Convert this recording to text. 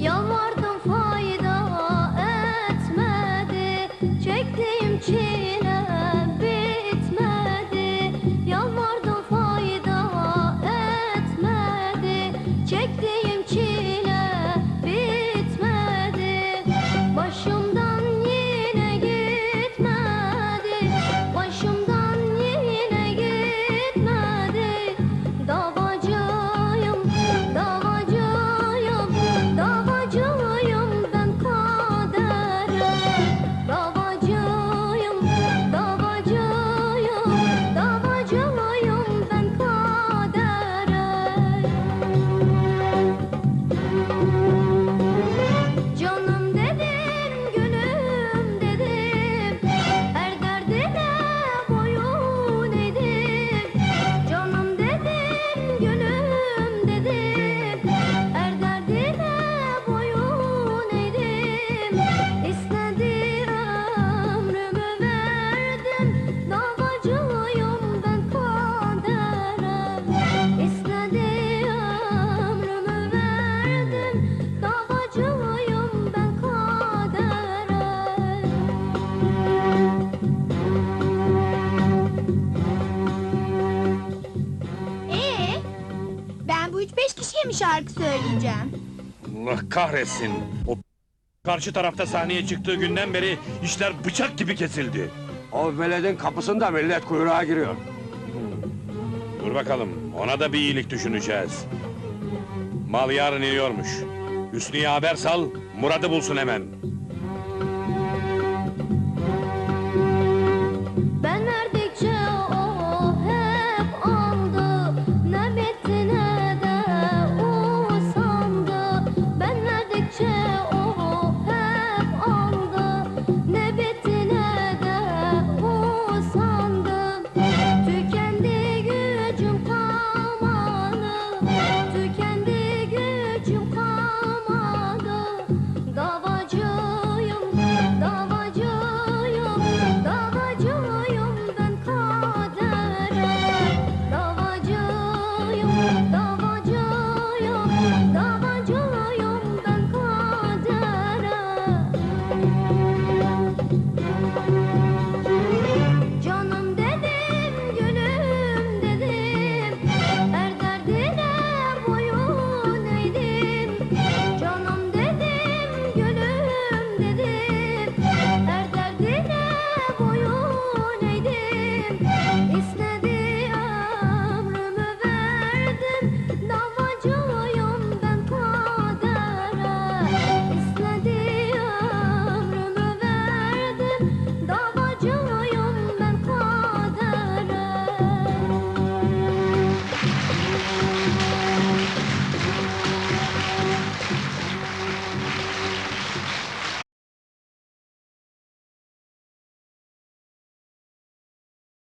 Yalvardım fayda etmedi. Çektiğim çile şarkı söyleyeceğim. Allah kahretsin. O karşı tarafta sahneye çıktığı günden beri işler bıçak gibi kesildi. O veledin kapısında millet kuyruğa giriyor. Dur bakalım, ona da bir iyilik düşüneceğiz. Mal yarın iniyormuş. Hüsnü'ye haber sal, Murat'ı bulsun hemen.